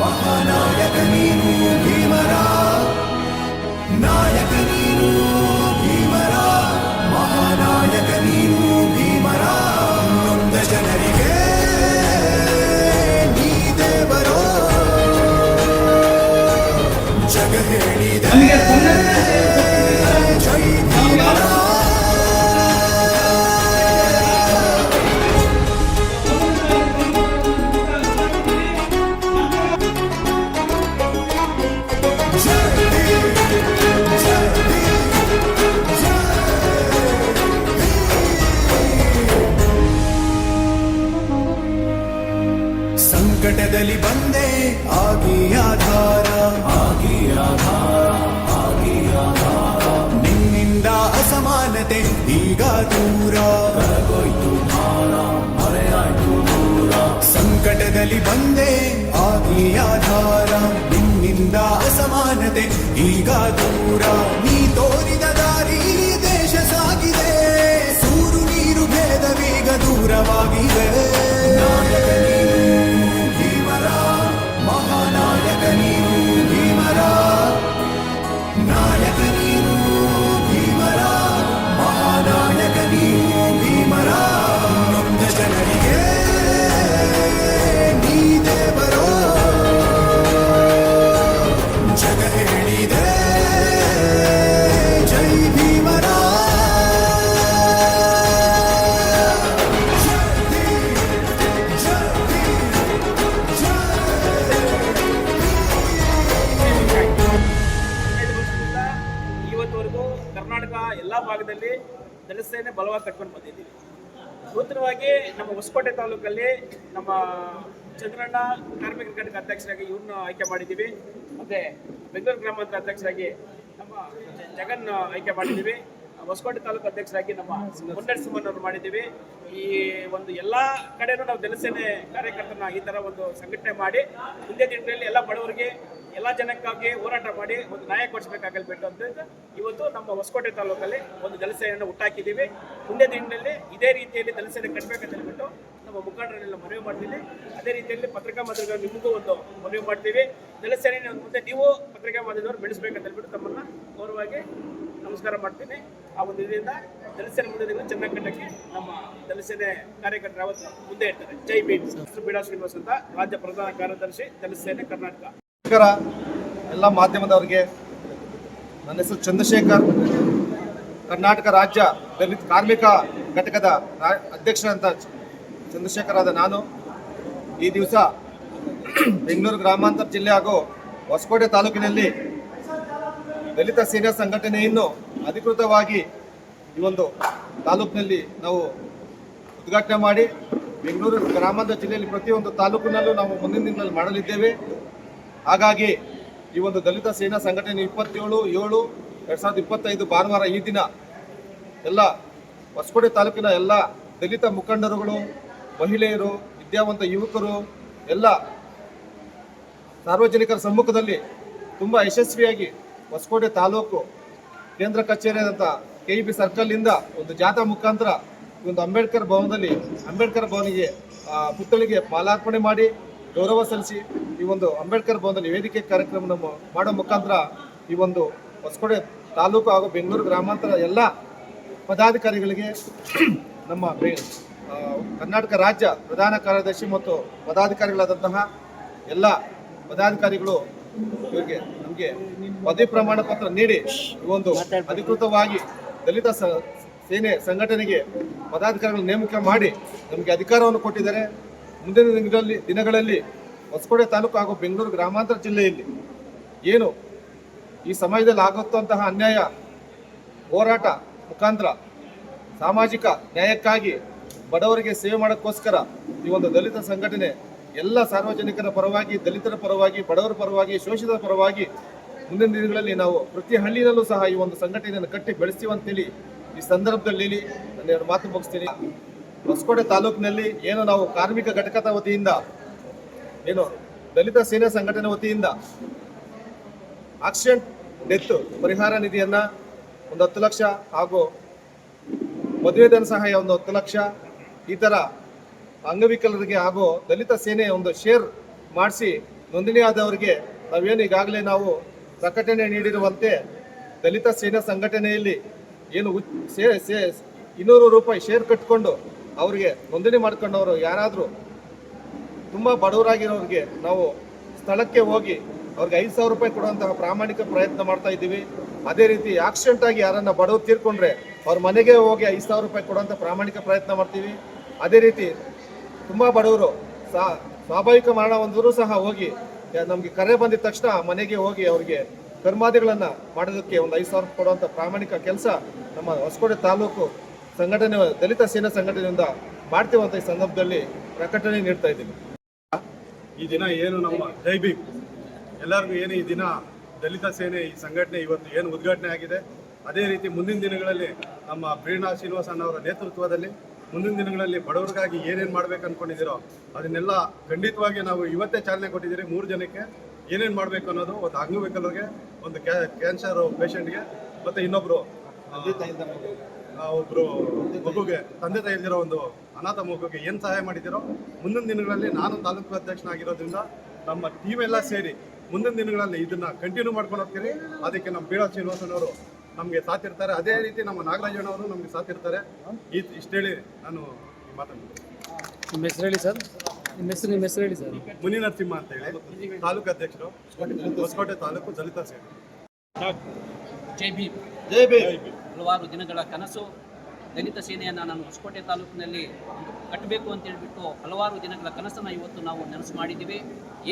మహానాయక నీవు భీమరా నాయక ಸಂಕಟದಲ್ಲಿ ಬಂದೆ. ಆಗಿಯ ಆಧಾರ ಆಗಿಯ ಆಧಾರ, ಆಗಿ ಆಧಾರ. ನಿನ್ನಿಂದ ಅಸಮಾನತೆ, ಈಗ ದೂರ. ಕರಗೋಯ್ತು ಭಾರ, ಮರೆಯಾಯ್ತು ದೂರ. ಸಂಕಟದಲ್ಲಿ ಬಂದೆ ಆಗಿಯ ಆಧಾರ. ನಿನ್ನಿಂದ ಅಸಮಾನತೆ, ಈಗ ದೂರ. ಬಲವಾಗಿ ಕಟ್ಕೊಂಡು ಬಂದಿದ್ದೀವಿ. ನೂತನವಾಗಿ ನಮ್ಮ ಹೊಸಕೋಟೆ ತಾಲೂಕಲ್ಲಿ ನಮ್ಮ ಚಂದ್ರಣ್ಣ ಕಾರ್ಮಿಕ ಘಟಕ ಅಧ್ಯಕ್ಷರಾಗಿ ಇವ್ರನ್ನ ಆಯ್ಕೆ ಮಾಡಿದ್ದೀವಿ. ಮತ್ತೆ ಬೆಂಗಳೂರು ಗ್ರಾಮಾಂತರ ಅಧ್ಯಕ್ಷರಾಗಿ ನಮ್ಮ ಜಗನ್ ಆಯ್ಕೆ ಮಾಡಿದ್ದೀವಿ. ಹೊಸಕೋಟೆ ತಾಲೂಕು ಅಧ್ಯಕ್ಷರಾಗಿ ನಮ್ಮ ಮುನ್ನರಸಿಂಹನವರು ಮಾಡಿದ್ದೀವಿ. ಈ ಒಂದು ಎಲ್ಲ ಕಡೆನೂ ನಾವು ಜನಸೇನೆ ಕಾರ್ಯಕರ್ತರನ್ನ ಈ ಥರ ಒಂದು ಸಂಘಟನೆ ಮಾಡಿ ಮುಂದೆ ದಿನಗಳಲ್ಲಿ ಎಲ್ಲ ಬಡವರಿಗೆ ಎಲ್ಲ ಜನಕ್ಕಾಗಿ ಹೋರಾಟ ಮಾಡಿ ಒಂದು ನ್ಯಾಯ ಕೊಡಿಸ್ಬೇಕಾಗಲ್ಬಿಟ್ಟು ಅಂತ ಇವತ್ತು ನಮ್ಮ ಹೊಸಕೋಟೆ ತಾಲೂಕಲ್ಲಿ ಒಂದು ಜಲಸೇನೆಯನ್ನು ಹುಟ್ಟಾಕಿದ್ದೀವಿ. ಮುಂದೆ ದಿನದಲ್ಲಿ ಇದೇ ರೀತಿಯಲ್ಲಿ ಜಲಸೇನೆ ಕಟ್ಟಬೇಕಂತ ಹೇಳ್ಬಿಟ್ಟು ನಮ್ಮ ಮುಖಂಡರನ್ನೆಲ್ಲ ಮನವಿ ಮಾಡ್ತೀವಿ ಅದೇ ರೀತಿಯಲ್ಲಿ ಪತ್ರಿಕಾ ಮಾಧ್ಯಮಗಳು ನಿಮಗೂ ಒಂದು ಮನವಿ ಮಾಡ್ತೀವಿ. ಜಲಸೇನೆ ಮುಂದೆ ನೀವು ಪತ್ರಿಕಾ ಮಾಧ್ಯಮದವರು ಬೆಳೆಸ್ಬೇಕಂತ ಹೇಳ್ಬಿಟ್ಟು ತಮ್ಮನ್ನು ಗೌರವವಾಗಿ ನಮಸ್ಕಾರ ಮಾಡ್ತೀನಿ. ಆ ಒಂದು ಇದರಿಂದ ಜಲಸೇನೆ ಮುಂದೆ ದಿನ ಚೆನ್ನಾಗಿ ಕಟ್ಟಕ್ಕೆ ನಮ್ಮ ಜಲಸೇನೆ ಕಾರ್ಯಕರ್ತರು ಯಾವತ್ತು ಮುಂದೆ ಇರ್ತಾರೆ. ಜೈ ಬೀಟ್ ಬೀಡಾ ಶ್ರೀನಿವಾಸ್ ಅಂತ ರಾಜ್ಯ ಪ್ರಧಾನ ಕಾರ್ಯದರ್ಶಿ ಜಲಸೇನೆ ಕರ್ನಾಟಕ. ನಮಸ್ಕಾರ ಎಲ್ಲ ಮಾಧ್ಯಮದವರಿಗೆ ನನ್ನ ಹೆಸರು ಚಂದ್ರಶೇಖರ್. ಕರ್ನಾಟಕ ರಾಜ್ಯ ದಲಿತ ಕಾರ್ಮಿಕ ಘಟಕದ ಅಧ್ಯಕ್ಷರಂತ ಚಂದ್ರಶೇಖರ್ ಆದ ನಾನು. ಈ ದಿವಸ ಬೆಂಗಳೂರು ಗ್ರಾಮಾಂತರ ಜಿಲ್ಲೆ ಹಾಗೂ ಹೊಸಕೋಟೆ ತಾಲೂಕಿನಲ್ಲಿ ದಲಿತ ಸೇನಾ ಸಂಘಟನೆಯನ್ನು ಅಧಿಕೃತವಾಗಿ ಈ ಒಂದು ತಾಲೂಕಿನಲ್ಲಿ ನಾವು ಉದ್ಘಾಟನೆ ಮಾಡಿ ಬೆಂಗಳೂರು ಗ್ರಾಮಾಂತರ ಜಿಲ್ಲೆಯಲ್ಲಿ ಪ್ರತಿಯೊಂದು ತಾಲೂಕಿನಲ್ಲೂ ನಾವು ಮುಂದಿನ ದಿನಗಳಲ್ಲಿ ಮಾಡಲಿದ್ದೇವೆ. ಹಾಗಾಗಿ ಈ ಒಂದು ದಲಿತ ಸೇನಾ ಸಂಘಟನೆ ಇಪ್ಪತ್ತೇಳು, ಏಳು, ಎರಡು ಸಾವಿರದ ಇಪ್ಪತ್ತೈದು ಭಾನುವಾರ ಈ ದಿನ ಎಲ್ಲ ಹೊಸಕೋಟೆ ತಾಲೂಕಿನ ಎಲ್ಲ ದಲಿತ ಮುಖಂಡರುಗಳು, ಮಹಿಳೆಯರು, ವಿದ್ಯಾವಂತ ಯುವಕರು, ಎಲ್ಲ ಸಾರ್ವಜನಿಕರ ಸಮ್ಮುಖದಲ್ಲಿ ತುಂಬ ಯಶಸ್ವಿಯಾಗಿ ಹೊಸಕೋಟೆ ತಾಲೂಕು ಕೇಂದ್ರ ಕಚೇರಿಯಾದಂಥ ಕೆ ಇ ಬಿ ಸರ್ಕಲ್ನಿಂದ ಒಂದು ಜಾಥಾ ಮುಖಾಂತರ ಒಂದು ಅಂಬೇಡ್ಕರ್ ಭವನದಲ್ಲಿ, ಅಂಬೇಡ್ಕರ್ ಭವನಿಗೆ ಪುತ್ಥಳಿಗೆ ಮಾಲಾರ್ಪಣೆ ಮಾಡಿ ಗೌರವ ಸಲ್ಲಿಸಿ ಈ ಒಂದು ಅಂಬೇಡ್ಕರ್ ಭವನದ ನಿವೇದಿಕೆ ಕಾರ್ಯಕ್ರಮ ಮಾಡೋ ಮುಖಾಂತರ ಈ ಒಂದು ಹೊಸಕೋಟೆ ತಾಲೂಕು ಹಾಗೂ ಬೆಂಗಳೂರು ಗ್ರಾಮಾಂತರ ಎಲ್ಲ ಪದಾಧಿಕಾರಿಗಳಿಗೆ ನಮ್ಮ ಕರ್ನಾಟಕ ರಾಜ್ಯ ಪ್ರಧಾನ ಕಾರ್ಯದರ್ಶಿ ಮತ್ತು ಪದಾಧಿಕಾರಿಗಳಾದಂತಹ ಎಲ್ಲ ಪದಾಧಿಕಾರಿಗಳು ಇವರಿಗೆ ನಮಗೆ ಪದವಿ ಪ್ರಮಾಣ ಪತ್ರ ನೀಡಿ ಈ ಒಂದು ಅಧಿಕೃತವಾಗಿ ದಲಿತ ಸೇನೆ ಸಂಘಟನೆಗೆ ಪದಾಧಿಕಾರಿಗಳು ನೇಮಕ ಮಾಡಿ ನಮಗೆ ಅಧಿಕಾರವನ್ನು ಕೊಟ್ಟಿದ್ದಾರೆ. ಮುಂದಿನ ದಿನಗಳಲ್ಲಿ ದಿನಗಳಲ್ಲಿ ಹೊಸಕೋಟೆ ತಾಲೂಕು ಹಾಗೂ ಬೆಂಗಳೂರು ಗ್ರಾಮಾಂತರ ಜಿಲ್ಲೆಯಲ್ಲಿ ಏನು ಈ ಸಮಯದಲ್ಲಿ ಆಗುತ್ತಂತಹ ಅನ್ಯಾಯ, ಹೋರಾಟ ಮುಖಾಂತರ ಸಾಮಾಜಿಕ ನ್ಯಾಯಕ್ಕಾಗಿ ಬಡವರಿಗೆ ಸೇವೆ ಮಾಡೋಕ್ಕೋಸ್ಕರ ಈ ಒಂದು ದಲಿತ ಸಂಘಟನೆ ಎಲ್ಲ ಸಾರ್ವಜನಿಕರ ಪರವಾಗಿ, ದಲಿತರ ಪರವಾಗಿ, ಬಡವರ ಪರವಾಗಿ, ಶೋಷಿತರ ಪರವಾಗಿ ಮುಂದಿನ ದಿನಗಳಲ್ಲಿ ನಾವು ಪ್ರತಿ ಹಳ್ಳಿನಲ್ಲೂ ಸಹ ಈ ಒಂದು ಸಂಘಟನೆಯನ್ನು ಕಟ್ಟಿ ಬೆಳೆಸ್ತೀವಿ ಅಂತೇಳಿ ಈ ಸಂದರ್ಭದಲ್ಲಿ ನಾನು ಮಾತು ಮುಗಿಸ್ತೀನಿ. ಹೊಸಕೋಟೆ ತಾಲೂಕಿನಲ್ಲಿ ಏನು ನಾವು ಕಾರ್ಮಿಕ ಘಟಕದ ವತಿಯಿಂದ, ಏನು ದಲಿತ ಸೇನೆ ಸಂಘಟನೆ ವತಿಯಿಂದ ಆಕ್ಸಿಡೆಂಟ್, ಡೆತ್ ಪರಿಹಾರ ನಿಧಿಯನ್ನು ಒಂದು ಹತ್ತು ಲಕ್ಷ ಹಾಗೂ ಮದುವೆ ಧನ ಸಹಾಯ ಒಂದು ಹತ್ತು ಲಕ್ಷ, ಈ ಥರ ಅಂಗವಿಕಲರಿಗೆ ಹಾಗೂ ದಲಿತ ಸೇನೆ ಒಂದು ಶೇರ್ ಮಾಡಿಸಿ ನೋಂದಣಿ ಆದವರಿಗೆ ನಾವೇನು ಈಗಾಗಲೇ ನಾವು ಪ್ರಕಟಣೆ ನೀಡಿರುವಂತೆ ದಲಿತ ಸೇನಾ ಸಂಘಟನೆಯಲ್ಲಿ ಏನು ಸೇ ಸೇ ಇನ್ನೂರು ರೂಪಾಯಿ ಶೇರ್ ಕಟ್ಕೊಂಡು ಅವರಿಗೆ ನೋಂದಣಿ ಮಾಡ್ಕೊಂಡವರು ಯಾರಾದರೂ ತುಂಬ ಬಡವರಾಗಿರೋರಿಗೆ ನಾವು ಸ್ಥಳಕ್ಕೆ ಹೋಗಿ ಅವ್ರಿಗೆ ಐದು ಸಾವಿರ ರೂಪಾಯಿ ಕೊಡುವಂತಹ ಪ್ರಾಮಾಣಿಕ ಪ್ರಯತ್ನ ಮಾಡ್ತಾ ಇದ್ದೀವಿ. ಅದೇ ರೀತಿ ಆಕ್ಸಿಡೆಂಟ್ ಆಗಿ ಯಾರನ್ನ ಬಡವರು ತೀರ್ಕೊಂಡ್ರೆ ಅವ್ರ ಮನೆಗೆ ಹೋಗಿ ಐದು ಸಾವಿರ ರೂಪಾಯಿ ಕೊಡುವಂಥ ಪ್ರಾಮಾಣಿಕ ಪ್ರಯತ್ನ ಮಾಡ್ತೀವಿ. ಅದೇ ರೀತಿ ತುಂಬ ಬಡವರು ಸ್ವಾಭಾವಿಕ ಮರಣ ಹೊಂದಿದ್ರು ಸಹ ಹೋಗಿ ನಮಗೆ ಕರೆ ಬಂದಿದ ತಕ್ಷಣ ಮನೆಗೆ ಹೋಗಿ ಅವರಿಗೆ ಕರ್ಮಾದಿಗಳನ್ನ ಮಾಡೋದಕ್ಕೆ ಒಂದು ಐದು ಸಾವಿರ ಕೊಡುವಂಥ ಪ್ರಾಮಾಣಿಕ ಕೆಲಸ ನಮ್ಮ ಹೊಸಕೋಟೆ ತಾಲೂಕು ಸಂಘಟನೆ, ದಲಿತ ಸೇನಾ ಸಂಘಟನೆಯಿಂದ ಮಾಡ್ತೀವಂತ ಈ ಸಂದರ್ಭದಲ್ಲಿ ಪ್ರಕಟಣೆ ನೀಡ್ತಾ ಇದ್ದೀನಿ. ಈ ದಿನ ಏನು ನಮ್ಮ ಜೈ ಭೀಮ್ ಎಲ್ಲರಿಗೂ ಏನು ಈ ದಿನ ದಲಿತ ಸೇನೆ ಈ ಸಂಘಟನೆ ಇವತ್ತು ಏನು ಉದ್ಘಾಟನೆ ಆಗಿದೆ, ಅದೇ ರೀತಿ ಮುಂದಿನ ದಿನಗಳಲ್ಲಿ ನಮ್ಮ ಪ್ರೀಣಾ ಶ್ರೀನಿವಾಸನ್ ಅವರ ನೇತೃತ್ವದಲ್ಲಿ ಮುಂದಿನ ದಿನಗಳಲ್ಲಿ ಬಡವರಿಗಾಗಿ ಏನೇನು ಮಾಡ್ಬೇಕು ಅನ್ಕೊಂಡಿದ್ದೀರೋ ಅದನ್ನೆಲ್ಲ ಖಂಡಿತವಾಗಿ ನಾವು ಇವತ್ತೇ ಚಾಲನೆ ಕೊಟ್ಟಿದ್ದೀರಿ, ಮೂರು ಜನಕ್ಕೆ ಏನೇನು ಮಾಡಬೇಕು ಅನ್ನೋದು ಒಂದು ಅಂಗವಿಕಲರಿಗೆ ಒಂದು ಕ್ಯಾನ್ಸರ್ ಪೇಷಂಟ್ಗೆ, ಮತ್ತು ಇನ್ನೊಬ್ಬರು ಆ, ಒಬ್ರು ಮಗುಗೆ ತಂದೆ ತಾಯಿಯಲ್ಲಿರೋ ಒಂದು ಅನಾಥ ಮಗುಗೆ ಏನು ಸಹಾಯ ಮಾಡಿದ್ದೀರೋ ಮುಂದಿನ ದಿನಗಳಲ್ಲಿ ನಾನು ತಾಲೂಕು ಅಧ್ಯಕ್ಷನಾಗಿರೋದ್ರಿಂದ ನಮ್ಮ ಟೀಮ್ ಎಲ್ಲ ಸೇರಿ ಮುಂದಿನ ದಿನಗಳಲ್ಲಿ ಇದನ್ನ ಕಂಟಿನ್ಯೂ ಮಾಡ್ಕೊಂಡು ಹೋಗ್ತೀರಿ. ಅದಕ್ಕೆ ನಮ್ಮ ಬೀಳಾ ಶ್ರೀನಿವಾಸನವರು ನಮಗೆ ಸಾಥಿರ್ತಾರೆ. ಅದೇ ರೀತಿ ನಮ್ಮ ನಾಗರಾಜಣ್ಣವರು ನಮಗೆ ಸಾಥಿರ್ತಾರೆ. ಈ ಹೇಳಿ ನಾನು ಮಾತಾಡ್ತೀನಿ ನಿಮ್ಮ ಹೆಸರು ಹೇಳಿ ಸರ್? ನಿಮ್ಮ ಹೆಸರು ನಿಮ್ಮ ಹೆಸರು ಹೇಳಿ ಸರ್. ಮುನಿ ನರಸಿಂಹ ಅಂತ ಹೇಳಿ ತಾಲೂಕು ಅಧ್ಯಕ್ಷರು. ಹೊಸಕೋಟೆ ತಾಲೂಕು ದಲಿತ ಸೇರಿ. ಜೈ ಭೀಮ್. ಜೈ ಬಿ ಹಲವಾರು ದಿನಗಳ ಕನಸು ದಲಿತ ಸೇನೆಯನ್ನು ನಾನು ಹೊಸಕೋಟೆ ತಾಲೂಕಿನಲ್ಲಿ ಕಟ್ಟಬೇಕು ಅಂತ ಹೇಳ್ಬಿಟ್ಟು ಹಲವಾರು ದಿನಗಳ ಕನಸನ್ನು ಇವತ್ತು ನಾವು ನನಸು ಮಾಡಿದ್ದೀವಿ.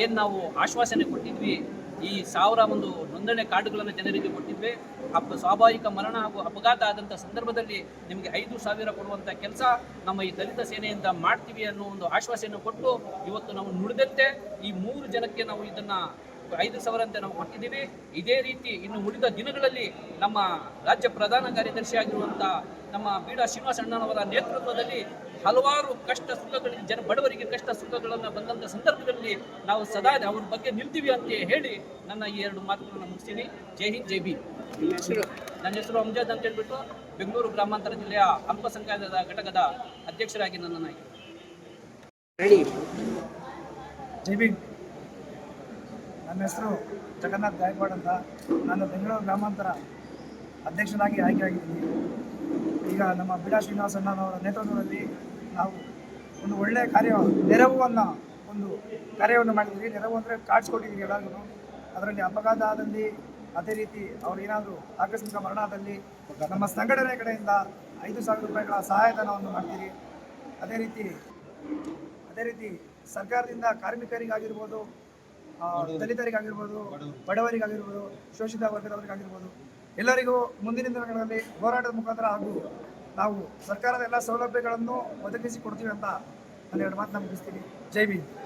ಏನು ನಾವು ಆಶ್ವಾಸನೆ ಕೊಟ್ಟಿದ್ವಿ, ಈ ಸಾವಿರ ಒಂದು ನೋಂದಣಿ ಕಾರ್ಡುಗಳನ್ನು ಜನರಿಗೆ ಕೊಟ್ಟಿದ್ವಿ. ಅಪ್ಪ ಸ್ವಾಭಾವಿಕ ಮರಣ ಹಾಗೂ ಅಪಘಾತ ಆದಂಥ ಸಂದರ್ಭದಲ್ಲಿ ನಿಮಗೆ ಐದು ಸಾವಿರ ಕೊಡುವಂಥ ಕೆಲಸ ನಮ್ಮ ಈ ದಲಿತ ಸೇನೆಯಿಂದ ಮಾಡ್ತೀವಿ ಅನ್ನೋ ಒಂದು ಆಶ್ವಾಸನೆ ಕೊಟ್ಟು ಇವತ್ತು ನಾವು ನುಡಿದಂತೆ ಈ ಮೂರು ಜನಕ್ಕೆ ನಾವು ಇದನ್ನು ಐದು ಸಾವಿರ ಅಂತ ನಾವು ಕೊಟ್ಟಿದ್ದೀವಿ. ಇದೇ ರೀತಿ ಇನ್ನು ಉಳಿದ ದಿನಗಳಲ್ಲಿ ನಮ್ಮ ರಾಜ್ಯ ಪ್ರಧಾನ ಕಾರ್ಯದರ್ಶಿ ಆಗಿರುವಂತಹ ನಮ್ಮ ಬೀಡಾ ಶ್ರೀನಿವಾಸ ಅಣ್ಣನವರ ನೇತೃತ್ವದಲ್ಲಿ ಹಲವಾರು ಕಷ್ಟ ಸುಖಗಳಿಗೆ ಜನ ಬಡವರಿಗೆ ಕಷ್ಟ ಸುಖಗಳನ್ನು ಬಂದಂಥ ಸಂದರ್ಭದಲ್ಲಿ ನಾವು ಸದಾ ಅವ್ರ ಬಗ್ಗೆ ನಿಲ್ತೀವಿ ಅಂತ ಹೇಳಿ ನನ್ನ ಈ ಎರಡು ಮಾತುಗಳನ್ನು ಮುಗಿಸ್ತೀನಿ. ಜೈ ಹಿಂದ್ ಜೈ ಬಿ ನನ್ನ ಹೆಸರು ಅಮ್ಜದ್ ಅಂತ ಹೇಳ್ಬಿಟ್ಟು ಬೆಂಗಳೂರು ಗ್ರಾಮಾಂತರ ಜಿಲ್ಲೆಯ ಅಲ್ಪಸಂಖ್ಯಾತ ಘಟಕದ ಅಧ್ಯಕ್ಷರಾಗಿ ನನ್ನನ್ನು ಜೈ ಭೀಮ್. ನನ್ನ ಹೆಸರು ಜಗನ್ನಾಥ್ ಗಾಯಕ್ವಾಡ್ ಅಂತ. ನಾನು ಬೆಂಗಳೂರು ಗ್ರಾಮಾಂತರ ಅಧ್ಯಕ್ಷನಾಗಿ ಆಯ್ಕೆಯಾಗಿದ್ದೀನಿ. ಈಗ ನಮ್ಮ ಬಿಡಾ ಶ್ರೀನಿವಾಸಣ್ಣನವರ ನೇತೃತ್ವದಲ್ಲಿ ನಾವು ಒಂದು ಒಳ್ಳೆಯ ಕಾರ್ಯ, ನೆರವನ್ನು ಒಂದು ಕಾರ್ಯವನ್ನು ಮಾಡಿದ್ದೀವಿ. ನೆರವು ಅಂದರೆ ಕಾರ್ಡ್ಸ್ ಕೊಟ್ಟಿದ್ದೀವಿ ಎಲ್ಲರಿಗೂ ಅದರಲ್ಲಿ ಅಪಘಾತ ಆದಲ್ಲಿ ಅದೇ ರೀತಿ ಅವ್ರು ಏನಾದರೂ ಆಕಸ್ಮಿಕ ಮರಣ ಆದಲ್ಲಿ ನಮ್ಮ ಸಂಘಟನೆ ಕಡೆಯಿಂದ ಐದು ಸಾವಿರ ರೂಪಾಯಿಗಳ ಸಹಾಯಧನವನ್ನು ಮಾಡ್ತೀವಿ ಅದೇ ರೀತಿ ಅದೇ ರೀತಿ ಸರ್ಕಾರದಿಂದ ಕಾರ್ಮಿಕರಿಗಾಗಿರ್ಬೋದು ದಲಿತರಿಗಾಗಿರ್ಬೋದು ಬಡವರಿಗಾಗಿರ್ಬೋದು ಶೋಷಿತ ವರ್ಗದವರಿಗಾಗಿರ್ಬೋದು ಎಲ್ಲರಿಗೂ ಮುಂದಿನ ದಿನಗಳಲ್ಲಿ ಹೋರಾಟದ ಮುಖಾಂತರ ಹಾಗೂ ನಾವು ಸರ್ಕಾರದ ಎಲ್ಲ ಸೌಲಭ್ಯಗಳನ್ನು ಒದಗಿಸಿ ಕೊಡ್ತೀವಿ ಅಂತ ನಾನು ಎರಡು ಮಾತು ನಮಗಿಸ್ತೀನಿ ಜೈ ಭೀಮ್.